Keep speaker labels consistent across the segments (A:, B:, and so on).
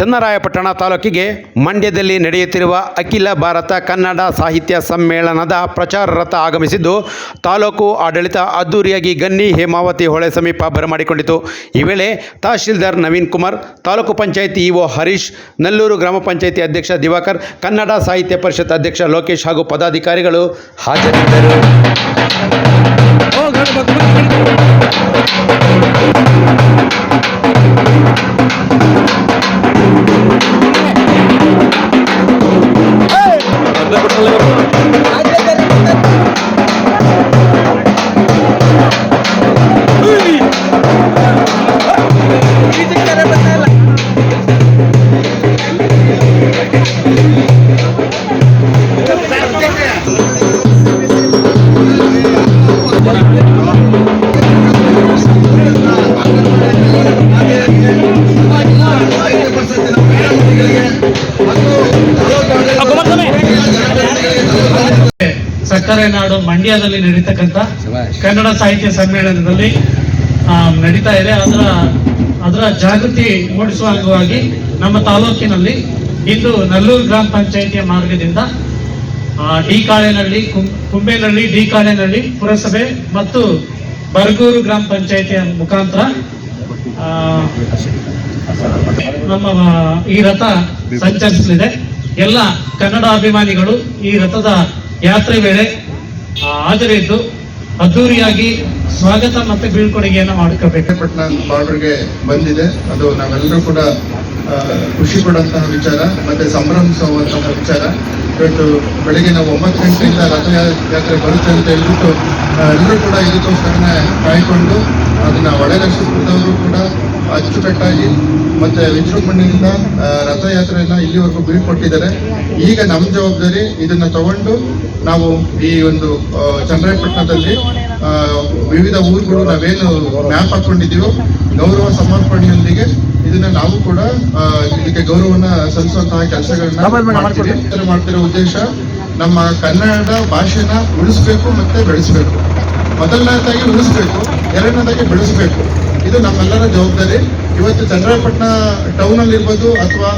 A: ಚನ್ನರಾಯಪಟ್ಟಣ ತಾಲೂಕಿಗೆ ಮಂಡ್ಯದಲ್ಲಿ ನಡೆಯುತ್ತಿರುವ ಅಖಿಲ ಭಾರತ ಕನ್ನಡ ಸಾಹಿತ್ಯ ಸಮ್ಮೇಳನದ ಪ್ರಚಾರ ರಥ ಆಗಮಿಸಿದ್ದು, ತಾಲೂಕು ಆಡಳಿತ ಅದ್ದೂರಿಯಾಗಿ ಗನ್ನಿ ಹೇಮಾವತಿ ಹೊಳೆ ಸಮೀಪ ಬರಮಾಡಿಕೊಂಡಿತು ಈ ವೇಳೆ ತಹಶೀಲ್ದಾರ್ ನವೀನ್ ಕುಮಾರ್, ತಾಲೂಕು ಪಂಚಾಯಿತಿ ಇಒ ಹರೀಶ್, ನಲ್ಲೂರು ಗ್ರಾಮ ಪಂಚಾಯಿತಿ ಅಧ್ಯಕ್ಷ ದಿವಾಕರ್, ಕನ್ನಡ ಸಾಹಿತ್ಯ ಪರಿಷತ್ ಅಧ್ಯಕ್ಷ ಲೋಕೇಶ್ ಹಾಗೂ ಪದಾಧಿಕಾರಿಗಳು ಹಾಜರಿದ್ದರು.
B: ಸಕ್ಕರೆ ನಾಡು ಮಂಡ್ಯದಲ್ಲಿ ನಡೀತಕ್ಕಂಥ ಕನ್ನಡ ಸಾಹಿತ್ಯ ಸಮ್ಮೇಳನದಲ್ಲಿ ನಡೀತಾ ಇದೆ. ಅದರ ಅದರ ಜಾಗೃತಿ ಮೂಡಿಸುವ ಅಂಗವಾಗಿ ನಮ್ಮ ತಾಲೂಕಿನಲ್ಲಿ ಇಂದು ನಲ್ಲೂರು ಗ್ರಾಮ ಪಂಚಾಯಿತಿಯ ಮಾರ್ಗದಿಂದ ಡಿ ಕಾಳೆನಹಳ್ಳಿ ಕುಂಬೇನಹಳ್ಳಿ, ಡಿ ಕಾಳೆನಹಳ್ಳಿ ಪುರಸಭೆ ಮತ್ತು ಬರಗೂರು ಗ್ರಾಮ ಪಂಚಾಯಿತಿಯ ಮುಖಾಂತರ ನಮ್ಮ ಈ ರಥ ಸಂಚರಿಸಲಿದೆ. ಎಲ್ಲ ಕನ್ನಡ ಅಭಿಮಾನಿಗಳು ಈ ರಥದ ಯಾತ್ರೆ ವೇಳೆ ಹಾಜರಿದ್ದು ಅದ್ದೂರಿಯಾಗಿ ಸ್ವಾಗತ ಮತ್ತು ಬೀಳ್ಕೊಡುಗೆಯನ್ನು ಮಾಡ್ಕೋಬೇಕು
C: ಬಾರ್ಡರ್ಗೆ ಬಂದಿದೆ. ಅದು ನಾವೆಲ್ಲರೂ ಕೂಡ ಖುಷಿ ಪಡುವಂತಹ ವಿಚಾರ, ಮತ್ತೆ ಸಂಭ್ರಮಿಸುವಂತಹ ವಿಚಾರ. ಇವತ್ತು ಬೆಳಿಗ್ಗೆ ನಾವು ಒಂಬತ್ತು ಗಂಟೆಯಿಂದ ರಥಯಾತ್ರೆ ಬರುತ್ತೆ ಅಂತ ಹೇಳ್ಬಿಟ್ಟು ಎಲ್ಲರೂ ಕೂಡ ಇದಕ್ಕೋಸ್ಕರನೇ ಕಾಯ್ಕೊಂಡು, ಅದನ್ನ ಒಳಗಷ್ಟು ಕೂಡ ಅಚ್ಚುಕಟ್ಟಾಗಿ ಮತ್ತೆ ವಿಜೃಂಭಣೆಯಿಂದ ರಥಯಾತ್ರೆಯನ್ನು ಇಲ್ಲಿವರೆಗೂ ಬೀಳ್ಕೊಟ್ಟಿದ್ದಾರೆ ಈಗ ನಮ್ಮ ಜವಾಬ್ದಾರಿ ಇದನ್ನ ತಗೊಂಡು ನಾವು ಈ ಒಂದು ಚಂದ್ರಾಯಪಟ್ಟಣದಲ್ಲಿ ವಿವಿಧ ಊರುಗಳು ನಾವೇನು ಮ್ಯಾಪ್ ಹಾಕೊಂಡಿದ್ದೀವೋ ಗೌರವ ಸಮರ್ಪಣೆಯೊಂದಿಗೆ ಇದನ್ನ ನಾವು ಕೂಡ ಇದಕ್ಕೆ ಗೌರವನ ಸಲ್ಲಿಸುವಂತಹ ಕೆಲಸಗಳನ್ನ ಮಾಡ್ತಿರೋ ಉದ್ದೇಶ ನಮ್ಮ ಕನ್ನಡ ಭಾಷೆನ ಉಳಿಸ್ಬೇಕು ಮತ್ತೆ ಬೆಳೆಸಬೇಕು. ಮೊದಲನೇದಾಗಿ ಉಳಿಸ್ಬೇಕು. ಎರಡನೇದಾಗಿ ಬೆಳೆಸಬೇಕು. ಇದು ನಮ್ಮೆಲ್ಲರ ಜವಾಬ್ದಾರಿ. ಇವತ್ತು ಚಂದ್ರಪಟ್ಟಣ ಟೌನ್ ಅಲ್ಲಿ ಇರ್ಬೋದು ಅಥವಾ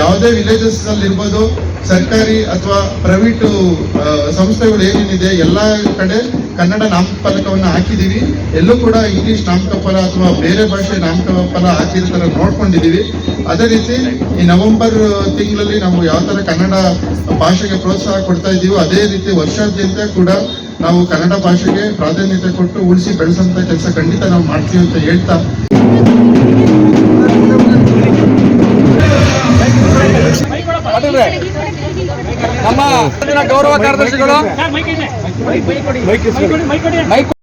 C: ಯಾವುದೇ ವಿಲೇಜಸ್ ಅಲ್ಲಿ ಇರ್ಬೋದು ಸರ್ಕಾರಿ ಅಥವಾ ಪ್ರೈವೇಟ್ ಸಂಸ್ಥೆಗಳು ಏನೇನಿದೆ, ಎಲ್ಲ ಕಡೆ ಕನ್ನಡ ನಾಮಫಲಕವನ್ನು ಹಾಕಿದ್ದೀವಿ ಎಲ್ಲೂ ಕೂಡ ಇಂಗ್ಲಿಷ್ ನಾಮಕಫಲ ಅಥವಾ ಬೇರೆ ಭಾಷೆ ನಾಮಕಫಲ ಹಾಕಿರ್ತಾರೆ ನೋಡ್ಕೊಂಡಿದ್ದೀವಿ ಅದೇ ರೀತಿ ಈ ನವೆಂಬರ್ ತಿಂಗಳಲ್ಲಿ ನಾವು ಯಾವ ಥರ ಕನ್ನಡ ಭಾಷೆಗೆ ಪ್ರೋತ್ಸಾಹ ಕೊಡ್ತಾ ಇದ್ದೀವೋ ಅದೇ ರೀತಿ ವರ್ಷಾದ್ಯಂತ ಕೂಡ ನಾವು ಕನ್ನಡ ಭಾಷೆಗೆ ಪ್ರಾಧಾನ್ಯತೆ ಕೊಟ್ಟು ಉಳಿಸಿ ಬೆಳೆಸಂತ ಕೆಲಸ ಖಂಡಿತ ನಾವು ಮಾಡ್ತೀವಿ ಅಂತ ಹೇಳ್ತಾ
D: ನಮ್ಮ ಗೌರವ ಕಾರ್ಯದರ್ಶಿಗಳು